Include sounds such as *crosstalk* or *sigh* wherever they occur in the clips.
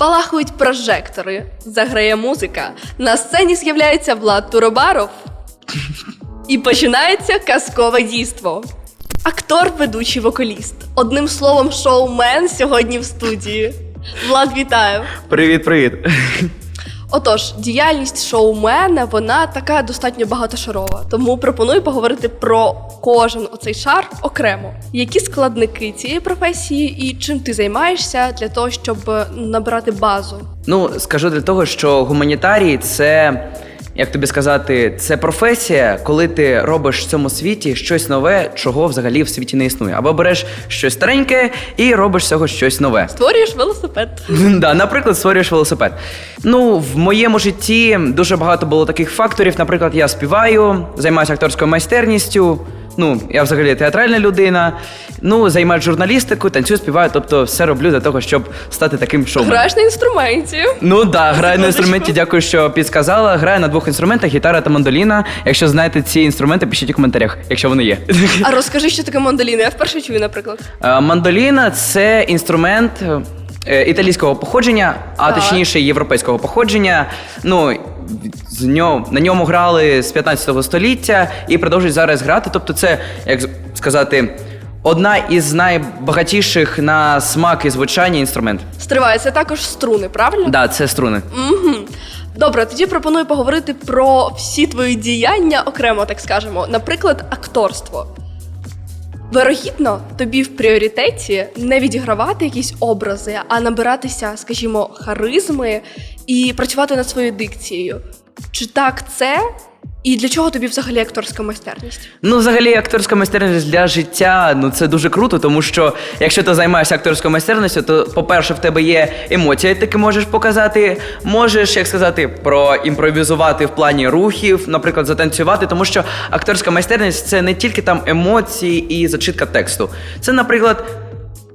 Спалахують прожектори, заграє музика. На сцені з'являється Влад Туробаров. І починається казкове дійство. Актор, ведучий вокаліст. Одним словом, шоумен сьогодні в студії. Влад, вітаю! Привіт, привіт. Отож, діяльність шоумена вона така достатньо багатошарова. Тому пропоную поговорити про кожен оцей шар окремо. Які складники цієї професії і чим ти займаєшся для того, щоб набрати базу? Ну, скажу для того, що гуманітарії це, як тобі сказати, це професія, коли ти робиш в цьому світі щось нове, чого взагалі в світі не існує. Або береш щось стареньке і робиш з цього щось нове. Створюєш велосипед. *laughs* Да, наприклад, створюєш велосипед. Ну, в моєму житті дуже багато було таких факторів. Наприклад, я співаю, займаюся акторською майстерністю. Ну, я взагалі театральна людина. Ну, займаюся журналістикою, танцюю, співаю, тобто все роблю для того, щоб стати таким шоуменом. Граєш на інструменті. Ну да, граю на інструменті. Дякую, що підсказала. Граю на двох інструментах: гітара та мандоліна. Якщо знаєте ці інструменти, пишіть у коментарях, якщо вони є. А розкажи, що таке мандоліна. Я вперше чую, наприклад. Е, Мандоліна це інструмент італійського походження, а Так. точніше європейського походження. Ну з нього на ньому грали з 15 століття і продовжують зараз грати. Тобто, це як сказати. Одна із найбагатіших на смак і звучання інструмент. Стриває, це також струни, правильно? Да, це струни. Угу. Добре, тоді пропоную поговорити про всі твої діяння окремо, так скажемо. Наприклад, акторство. Вирогідно, тобі в пріоритеті не відігравати якісь образи, а набиратися, скажімо, харизми і працювати над своєю дикцією. Чи так це? І для чого тобі взагалі акторська майстерність? Ну, взагалі, акторська майстерність для життя ну це дуже круто, тому що якщо ти займаєшся акторською майстерністю, то, по-перше, в тебе є емоції, які ти можеш показати. Можеш, як сказати, проімпровізувати в плані рухів, наприклад, затанцювати, тому що акторська майстерність це не тільки там емоції і зачитка тексту. Це, наприклад,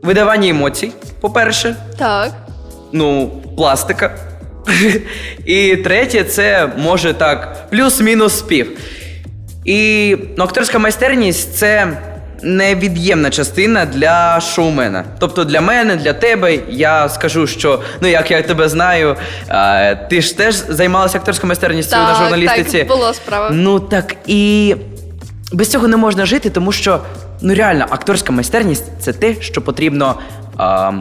видавання емоцій, по-перше, Так. ну, пластика. *laughs* І третє, це може так, плюс-мінус спів. І ну, акторська майстерність це невід'ємна частина для шоумена. Тобто для мене, для тебе, я скажу, що ну як я тебе знаю, а, ти ж теж займалася акторською майстерністю на журналістиці. так, було справа. Ну так і без цього не можна жити, тому що ну реально акторська майстерність це те, що потрібно а,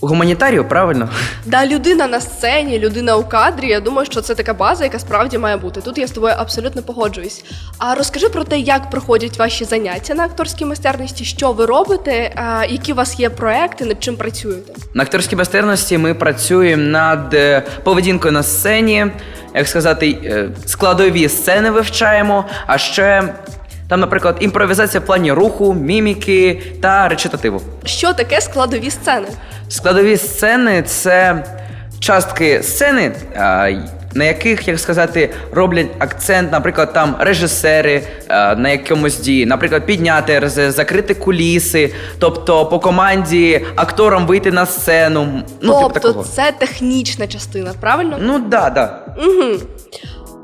гуманітарію, правильно? Да, людина на сцені, людина у кадрі. Я думаю, що це така база, яка справді має бути. Тут я з тобою абсолютно погоджуюсь. А розкажи про те, як проходять ваші заняття на акторській майстерності, що ви робите, а, які у вас є проекти, над чим працюєте. На акторській майстерності ми працюємо над е, поведінкою на сцені, як сказати, е, складові сцени вивчаємо, а ще там, наприклад, імпровізація в плані руху, міміки та речитативу. Що таке складові сцени? Складові сцени це частки сцени, на яких, як сказати, роблять акцент, наприклад, там режисери на якомусь дії, наприклад, підняти РЗ, закрити куліси, тобто по команді акторам вийти на сцену. Ну, типу тобто такого. це технічна частина, правильно? Ну да, да. Угу.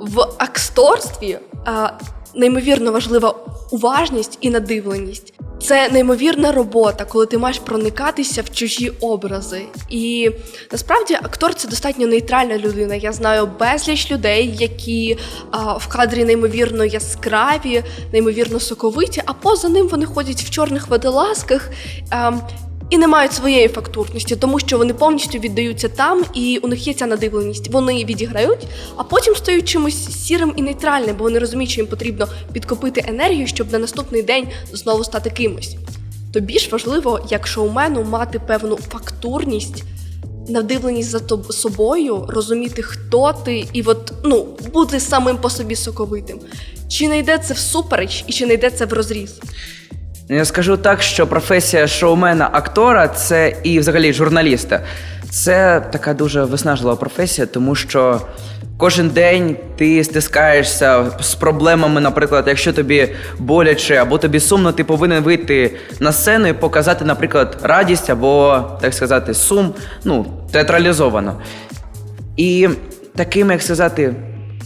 В акторстві а, неймовірно важлива уважність і надивленість. Це неймовірна робота, коли ти маєш проникатися в чужі образи. І насправді актор це достатньо нейтральна людина. Я знаю безліч людей, які а, в кадрі неймовірно яскраві, неймовірно соковиті, а поза ним вони ходять в чорних водолазках. А, і не мають своєї фактурності, тому що вони повністю віддаються там, і у них є ця надивленість. Вони відіграють, а потім стають чимось сірим і нейтральним, бо вони розуміють, що їм потрібно підкопити енергію, щоб на наступний день знову стати кимось. Тобі ж важливо, як шоумену, мати певну фактурність, надивленість за собою, розуміти, хто ти, і от ну бути самим по собі соковитим. Чи не йде це всупереч, і чи не йде це в розріз? Я скажу так, що професія шоумена актора це і взагалі журналіста. Це така дуже виснажлива професія, тому що кожен день ти стискаєшся з проблемами, наприклад, якщо тобі боляче або тобі сумно, ти повинен вийти на сцену і показати, наприклад, радість або, так сказати, сум, ну, театралізовано. І такими, як сказати,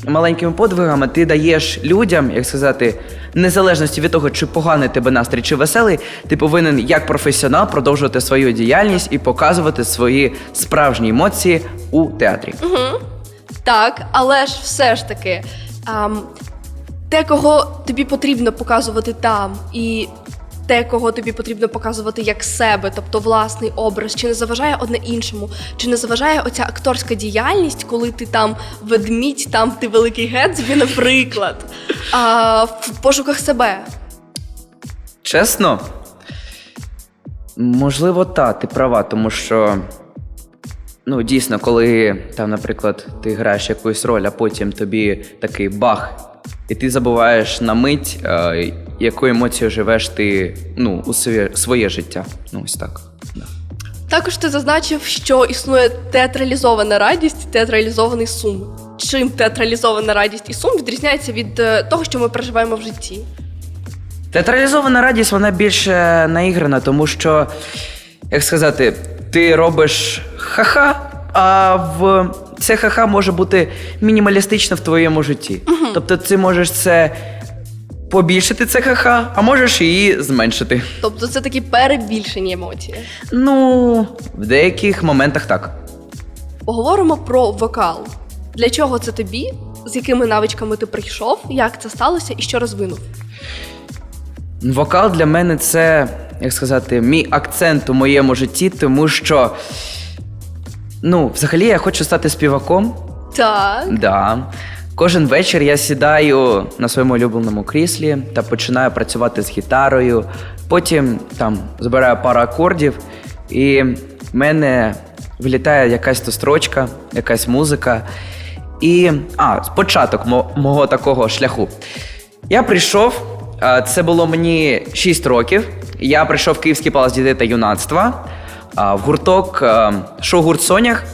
маленькими подвигами ти даєш людям, як сказати, незалежності від того, чи поганий тебе настрій, чи веселий, ти повинен як професіонал продовжувати свою діяльність і показувати свої справжні емоції у театрі. Так, але ж все ж таки, ам, те, кого тобі потрібно показувати там, і те, кого тобі потрібно показувати як себе, тобто власний образ, чи не заважає одне іншому, чи не заважає оця акторська діяльність, коли ти там ведмідь, там ти великий Гетсбі, наприклад, а, в пошуках себе. Чесно? Можливо, та, ти права, тому що. Ну, дійсно, коли там, наприклад, ти граєш якусь роль, а потім тобі такий бах, і ти забуваєш на мить, е, яку емоцію живеш ти ну, у своє, своє життя. Ну, ось так. Да. Також ти зазначив, що існує театралізована радість, і театралізований сум. Чим театралізована радість і сум відрізняється від е, того, що ми переживаємо в житті? Театралізована радість, вона більше наіграна, тому що, як сказати, ти робиш ха-ха, а в це ха-ха може бути мінімалістично в твоєму житті. Тобто ти можеш це побільшити це ха-ха, а можеш її зменшити. Тобто це такі перебільшені емоції. Ну, в деяких моментах так. Поговоримо про вокал. Для чого це тобі? З якими навичками ти прийшов? Як це сталося і що розвинув? Вокал для мене це, як сказати, мій акцент у моєму житті, тому що, ну, взагалі я хочу стати співаком. Так. Да. Кожен вечір я сідаю на своєму улюбленому кріслі та починаю працювати з гітарою. Потім там збираю пару акордів, і в мене вилітає якась то строчка, якась музика. І а, початок мого такого шляху. Я прийшов, це було мені 6 років. Я прийшов в Київський палац дітей та юнацтва в гурток шоу-гурт Сонях.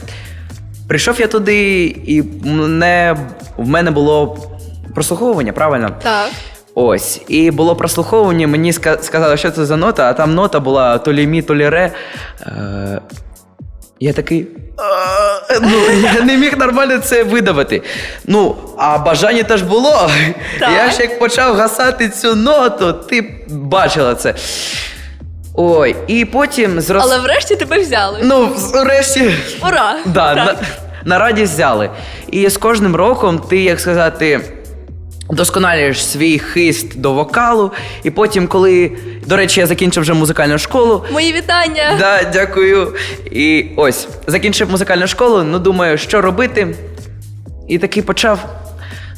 Прийшов я туди, і мене, в мене було прослуховування, правильно? Так. Ось. І було прослуховування, мені сказали, що це за нота, а там нота була то лі мі, то лі ре. Е, я такий. Ну, я не міг нормально це видавити. Ну, а бажання теж було. Так. Я ж як почав гасати цю ноту, ти бачила це. Ой, і потім зрос... Але врешті тебе взяли. Ну, врешті. Ура! Да, Так. на, на радість взяли. І з кожним роком ти, як сказати, досконалюєш свій хист до вокалу. І потім, коли, до речі, я закінчив вже музикальну школу. Мої вітання! Да, дякую. І ось, закінчив музикальну школу, ну думаю, що робити. І такий почав.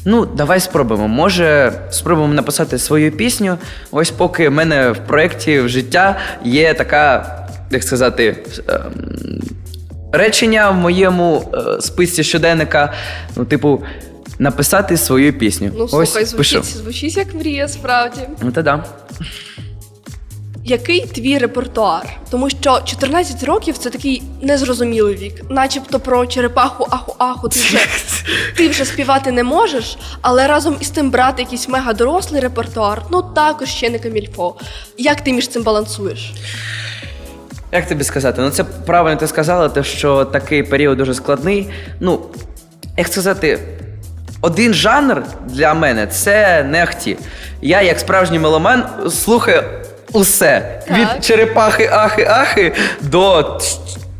Ну, давай спробуємо. Може, спробуємо написати свою пісню. Ось поки в мене в проєкті в життя є така, як сказати, ем, речення в моєму е, списці щоденника. Ну, типу, написати свою пісню. Ну, Ось слухай, звучить, пишу. звучить як мрія, справді. Ну, та да. Який твій репертуар? Тому що 14 років це такий незрозумілий вік, начебто про черепаху аху-аху ти вже, *laughs* ти вже співати не можеш, але разом із тим брати якийсь мега дорослий репертуар, ну також ще не камільфо. Як ти між цим балансуєш? Як тобі сказати? Ну це правильно ти сказала, те, що такий період дуже складний. Ну, як сказати, один жанр для мене це не ахті. Я, як справжній меломен, слухаю усе. Так. Від черепахи ахи-ахи до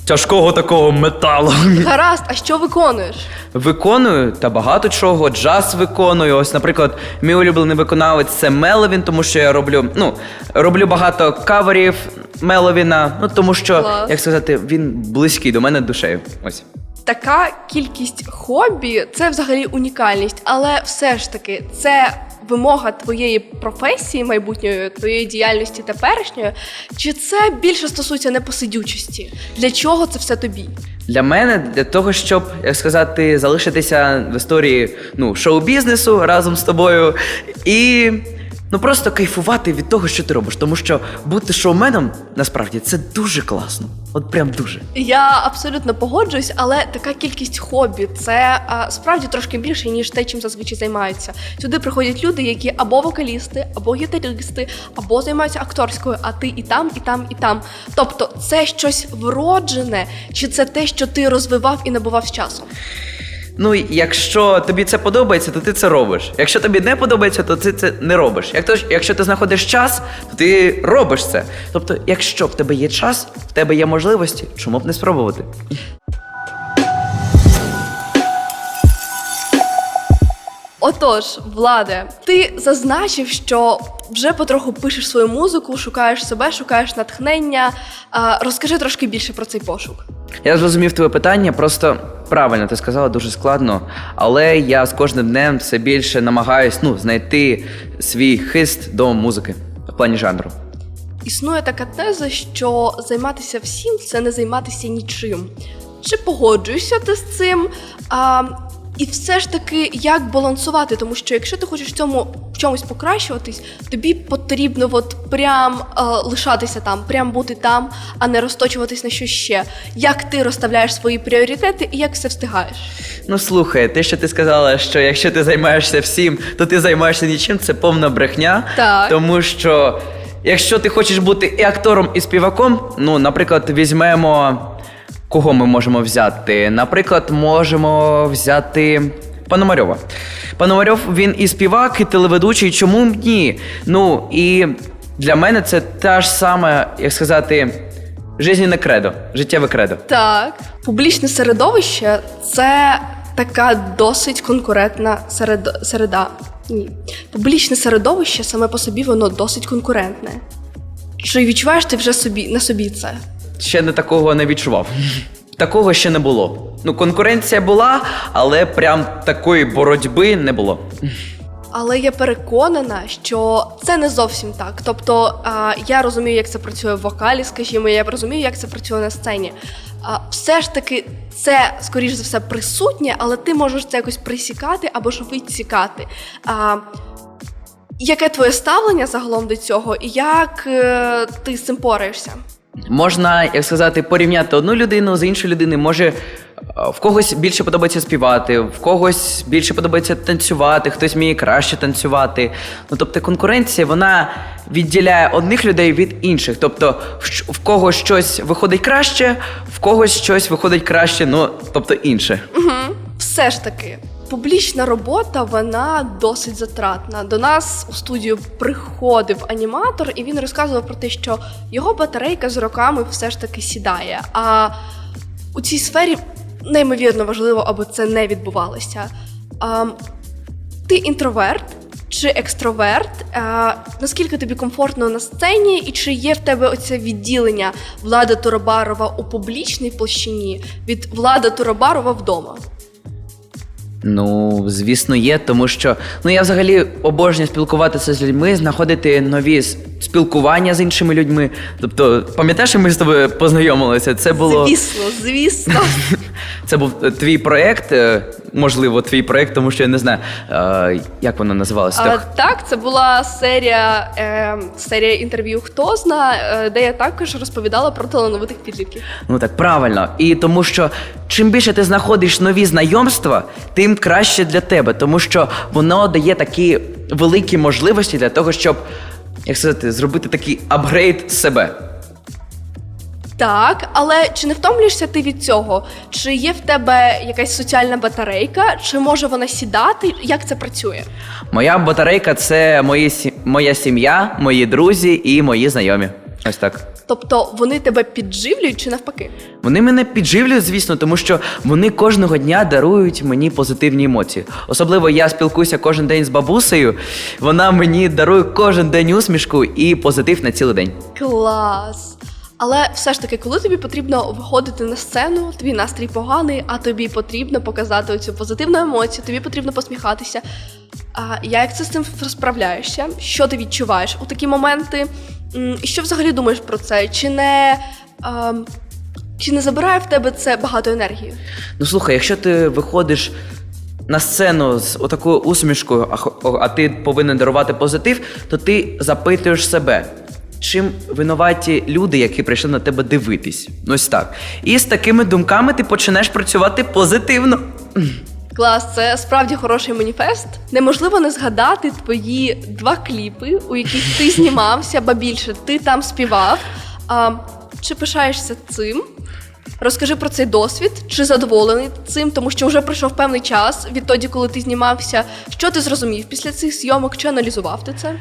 тяжкого такого металу. Гаразд, а що виконуєш? Виконую та багато чого, джаз виконую. Ось, наприклад, мій улюблений виконавець це Меловін, тому що я роблю, ну, роблю багато каверів Меловіна, ну тому що, Клас. як сказати, він близький до мене душею. Ось. Така кількість хобі це взагалі унікальність, але все ж таки це вимога твоєї професії майбутньої, твоєї діяльності теперішньої, чи це більше стосується непосидючості? Для чого це все тобі? Для мене, для того, щоб, як сказати, залишитися в історії ну, шоу-бізнесу разом з тобою і ну просто кайфувати від того, що ти робиш. Тому що бути шоуменом насправді це дуже класно. От прям дуже. Я абсолютно погоджуюсь, але така кількість хобі це а, справді трошки більше, ніж те, чим зазвичай займаються. Сюди приходять люди, які або вокалісти, або гітаристи, або займаються акторською, а ти і там, і там, і там. Тобто, це щось вроджене, чи це те, що ти розвивав і набував з часом? Ну, якщо тобі це подобається, то ти це робиш. Якщо тобі не подобається, то ти це не робиш. Як то, якщо ти знаходиш час, то ти робиш це. Тобто, якщо в тебе є час, в тебе є можливості, чому б не спробувати? Отож, Владе, ти зазначив, що вже потроху пишеш свою музику, шукаєш себе, шукаєш натхнення. Розкажи трошки більше про цей пошук. Я зрозумів твоє питання, просто правильно ти сказала, дуже складно. Але я з кожним днем все більше намагаюсь ну, знайти свій хист до музики в плані жанру. Існує така теза, що займатися всім це не займатися нічим. Чи погоджуєшся ти з цим? А, і все ж таки, як балансувати? Тому що якщо ти хочеш в цьому в чомусь покращуватись, тобі потрібно от прям е, лишатися там, прям бути там, а не розточуватись на щось ще. Як ти розставляєш свої пріоритети і як все встигаєш? Ну слухай, те, що ти сказала, що якщо ти займаєшся всім, то ти займаєшся нічим, це повна брехня. Так. Тому що якщо ти хочеш бути і актором, і співаком, ну, наприклад, візьмемо. Кого ми можемо взяти? Наприклад, можемо взяти Пономарьова. Пономарьов він і співак, і телеведучий. Чому ні? Ну і для мене це та ж саме, як сказати, жизненне кредо, життєве кредо. Так, публічне середовище це така досить конкурентна серед... середа. Ні. Публічне середовище саме по собі воно досить конкурентне. Чи відчуваєш ти вже собі на собі це? Ще не такого не відчував. Такого ще не було. Ну, конкуренція була, але прям такої боротьби не було. Але я переконана, що це не зовсім так. Тобто а, я розумію, як це працює в вокалі, скажімо, я розумію, як це працює на сцені. А, все ж таки, це скоріш за все присутнє, але ти можеш це якось присікати або ж відсікати. А, яке твоє ставлення загалом до цього, і як е, ти з цим пораєшся? Можна, як сказати, порівняти одну людину з іншою людиною. Може, е, в когось більше подобається співати, в когось більше подобається танцювати, хтось вміє краще танцювати. Ну тобто конкуренція вона відділяє одних людей від інших. Тобто, в когось щось виходить краще, в когось щось виходить краще, ну тобто інше. Угу. Все ж таки, публічна робота вона досить затратна. До нас у студію приходив аніматор, і він розказував про те, що його батарейка з роками все ж таки сідає. А у цій сфері неймовірно важливо, аби це не відбувалося. А, ти інтроверт чи екстроверт? А, наскільки тобі комфортно на сцені, і чи є в тебе оце відділення Влада Туробарова у публічній площині від Влада Туробарова вдома? Ну, звісно, є, тому що ну я взагалі обожнюю спілкуватися з людьми, знаходити нові спілкування з іншими людьми. Тобто, пам'ятаєш, як ми з тобою познайомилися? Це було Звісно, звісно. *laughs* це був е, твій проект, е, можливо, твій проект, тому що я не знаю, е, як воно називалося. А, так, це була серія, е, серія інтерв'ю Хто зна, де я також розповідала про талановитих підлітків. Ну так правильно. І тому що чим більше ти знаходиш нові знайомства, тим краще для тебе, тому що воно дає такі великі можливості для того, щоб як сказати, зробити такий апгрейд себе. Так, але чи не втомлюєшся ти від цього? Чи є в тебе якась соціальна батарейка, чи може вона сідати? Як це працює? Моя батарейка це мої, сі- моя сім'я, мої друзі і мої знайомі. Ось так. Тобто вони тебе підживлюють чи навпаки? Вони мене підживлюють, звісно, тому що вони кожного дня дарують мені позитивні емоції. Особливо я спілкуюся кожен день з бабусею. Вона мені дарує кожен день усмішку і позитив на цілий день. Клас! Але все ж таки, коли тобі потрібно виходити на сцену, твій настрій поганий, а тобі потрібно показати цю позитивну емоцію, тобі потрібно посміхатися. А як це з цим справляєшся? Що ти відчуваєш у такі моменти? І що взагалі думаєш про це? Чи не, ем, чи не забирає в тебе це багато енергії? Ну слухай, якщо ти виходиш на сцену з отакою усмішкою, а, а ти повинен дарувати позитив, то ти запитуєш себе. Чим винуваті люди, які прийшли на тебе дивитись? Ось так. І з такими думками ти починаєш працювати позитивно. Клас, це справді хороший маніфест. Неможливо не згадати твої два кліпи, у яких ти *laughs* знімався, ба більше ти там співав. А, чи пишаєшся цим? Розкажи про цей досвід, чи задоволений цим, тому що вже пройшов певний час відтоді, коли ти знімався. Що ти зрозумів після цих зйомок? Чи аналізував ти це?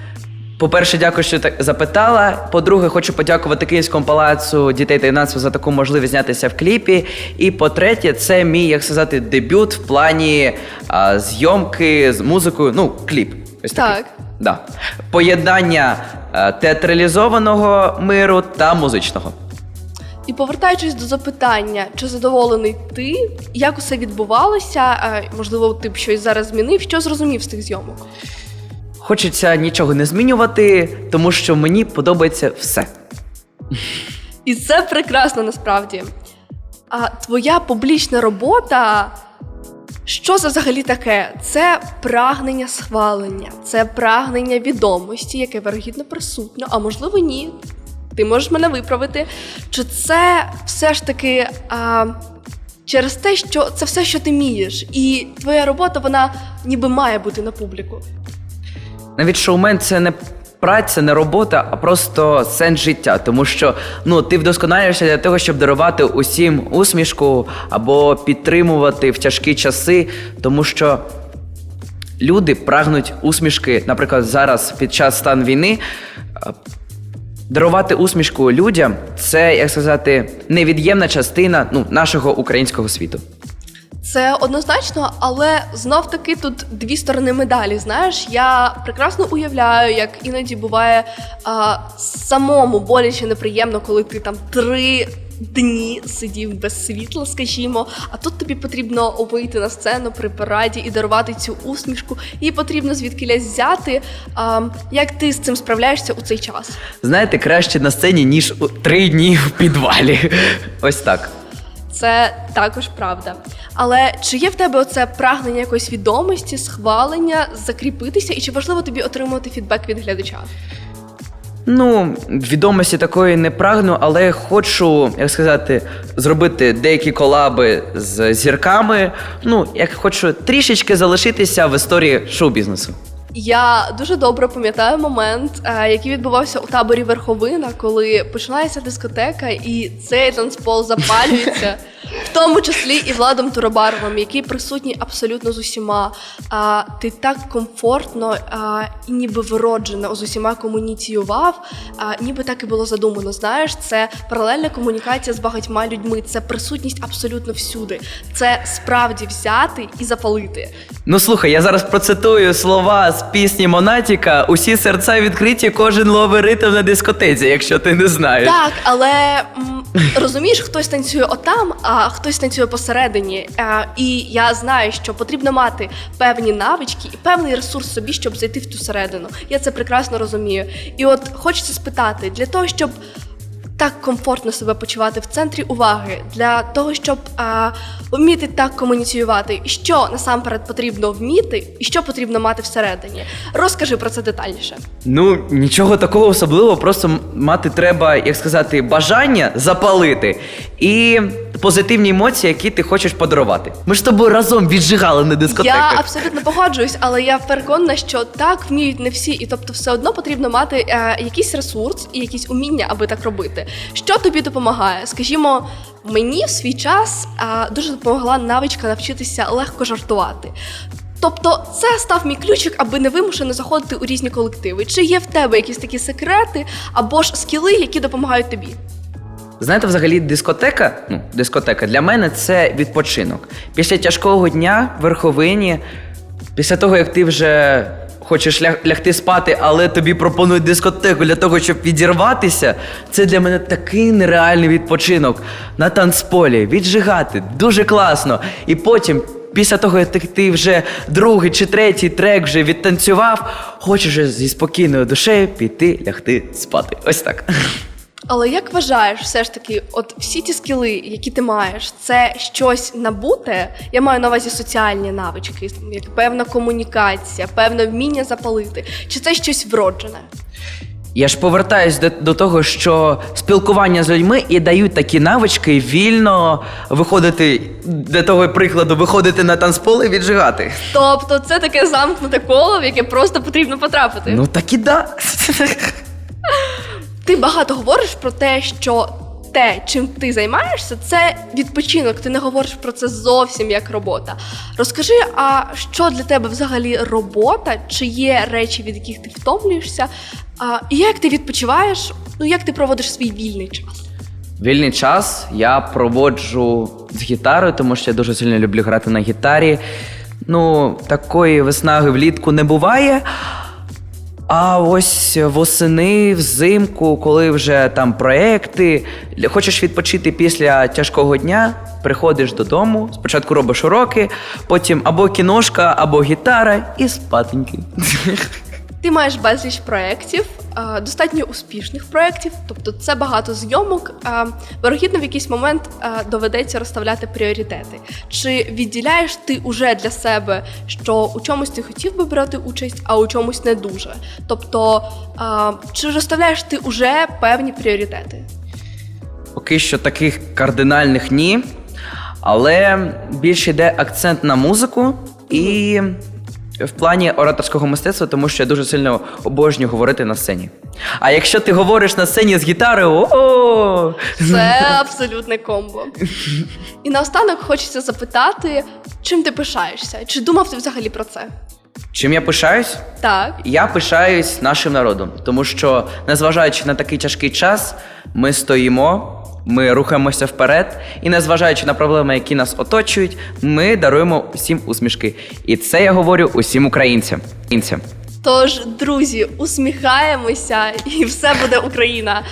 По-перше, дякую, що так запитала. По-друге, хочу подякувати Київському палацу дітей та юнацтва за таку можливість знятися в кліпі. І по-третє, це мій, як сказати, дебют в плані а, зйомки з музикою. Ну, кліп. Ось такий. Так. Да. Поєднання а, театралізованого миру та музичного. І повертаючись до запитання, чи задоволений ти, як усе відбувалося? Е, Можливо, ти б щось зараз змінив, що зрозумів з тих зйомок? Хочеться нічого не змінювати, тому що мені подобається все. І це прекрасно насправді. А твоя публічна робота. Що це взагалі таке? Це прагнення схвалення, це прагнення відомості, яке вирогідно присутньо, а можливо, ні. Ти можеш мене виправити. Чи це все ж таки а, через те, що це все, що ти вмієш, і твоя робота, вона ніби має бути на публіку. Навіть шоумен це не праця, не робота, а просто сенс життя. Тому що ну ти вдосконалюєшся для того, щоб дарувати усім усмішку або підтримувати в тяжкі часи, тому що. Люди прагнуть усмішки, наприклад, зараз під час стан війни. е, Дарувати усмішку людям це, як сказати, невід'ємна частина ну, нашого українського світу. Це однозначно, але знов таки тут дві сторони медалі. Знаєш, я прекрасно уявляю, як іноді буває а, самому боляче неприємно, коли ти там три дні сидів без світла, скажімо. А тут тобі потрібно вийти на сцену при параді і дарувати цю усмішку. Її потрібно звідкилясь взяти. А, як ти з цим справляєшся у цей час? Знаєте, краще на сцені, ніж у три дні в підвалі. Ось так. Це також правда. Але чи є в тебе оце прагнення якоїсь відомості, схвалення, закріпитися, і чи важливо тобі отримувати фідбек від глядача? Ну, відомості такої не прагну, але хочу, як сказати, зробити деякі колаби з зірками. Ну, як хочу трішечки залишитися в історії шоу-бізнесу. Я дуже добре пам'ятаю момент, е, який відбувався у таборі Верховина, коли починається дискотека, і цей танцпол запалюється, *laughs* в тому числі і Владом Туробаровим, який присутній абсолютно з усіма. А ти так комфортно а, і ніби вроджено з усіма комуніціював, а, ніби так і було задумано. Знаєш, це паралельна комунікація з багатьма людьми, це присутність абсолютно всюди. Це справді взяти і запалити. Ну слухай, я зараз процитую слова з пісні Монатіка: усі серця відкриті, кожен ловить ритм на дискотеці, якщо ти не знаєш. Так, але м, розумієш, хтось танцює отам, а хтось танцює посередині. Е, і я знаю, що потрібно мати певні навички і певний ресурс собі, щоб зайти в ту середину. Я це прекрасно розумію. І от хочеться спитати, для того, щоб так комфортно себе почувати в центрі уваги, для того, щоб а, вміти так комуніціювати, що насамперед потрібно вміти, і що потрібно мати всередині. Розкажи про це детальніше. Ну, нічого такого особливого, просто мати треба, як сказати, бажання запалити і позитивні емоції, які ти хочеш подарувати. Ми ж тобою разом віджигали на Я абсолютно погоджуюсь, але я переконана, що так вміють не всі, і тобто, все одно потрібно мати е, якийсь ресурс і якісь уміння, аби так робити. Що тобі допомагає? Скажімо, мені в свій час е, дуже допомогла навичка навчитися легко жартувати. Тобто, це став мій ключик, аби невимушено заходити у різні колективи. Чи є в тебе якісь такі секрети або ж скіли, які допомагають тобі? Знаєте, взагалі, дискотека, ну, дискотека для мене це відпочинок. Після тяжкого дня в верховині, після того, як ти вже хочеш ляг- лягти спати, але тобі пропонують дискотеку для того, щоб відірватися, це для мене такий нереальний відпочинок на танцполі, віджигати, дуже класно. І потім. Після того, як ти вже другий чи третій трек вже відтанцював, хочеш вже зі спокійною душею піти лягти спати. Ось так. Але як вважаєш, все ж таки, от всі ті скіли, які ти маєш, це щось набуте? Я маю на увазі соціальні навички, як певна комунікація, певне вміння запалити, чи це щось вроджене? Я ж повертаюсь до, до того, що спілкування з людьми і дають такі навички вільно виходити для того прикладу, виходити на танцпол і віджигати. Тобто це таке замкнуте коло, в яке просто потрібно потрапити. Ну так і да. *laughs* Ти багато говориш про те, що те, чим ти займаєшся, це відпочинок. Ти не говориш про це зовсім як робота. Розкажи, а що для тебе взагалі робота? Чи є речі, від яких ти втомлюєшся? А, і як ти відпочиваєш? Ну як ти проводиш свій вільний час? Вільний час я проводжу з гітарою, тому що я дуже сильно люблю грати на гітарі. Ну, такої веснаги влітку не буває. А ось восени, взимку, коли вже там проекти, хочеш відпочити після тяжкого дня, приходиш додому, спочатку робиш уроки, потім або кіношка, або гітара і спатеньки. Ти маєш безліч проєктів, достатньо успішних проєктів, тобто це багато зйомок. а, Вирогідно, в якийсь момент доведеться розставляти пріоритети. Чи відділяєш ти уже для себе, що у чомусь ти хотів би брати участь, а у чомусь не дуже? Тобто, чи розставляєш ти уже певні пріоритети? Поки що таких кардинальних ні. Але більше йде акцент на музику і в плані ораторського мистецтва, тому що я дуже сильно обожнюю говорити на сцені. А якщо ти говориш на сцені з гітарою, о Це абсолютне комбо. І наостанок хочеться запитати, чим ти пишаєшся? Чи думав ти взагалі про це? чим я пишаюсь? Так. Я пишаюсь нашим народом, тому що, незважаючи на такий тяжкий час, ми стоїмо, ми рухаємося вперед, і незважаючи на проблеми, які нас оточують, ми даруємо усім усмішки. І це я говорю усім українцям. Тож, друзі, усміхаємося, і все буде Україна.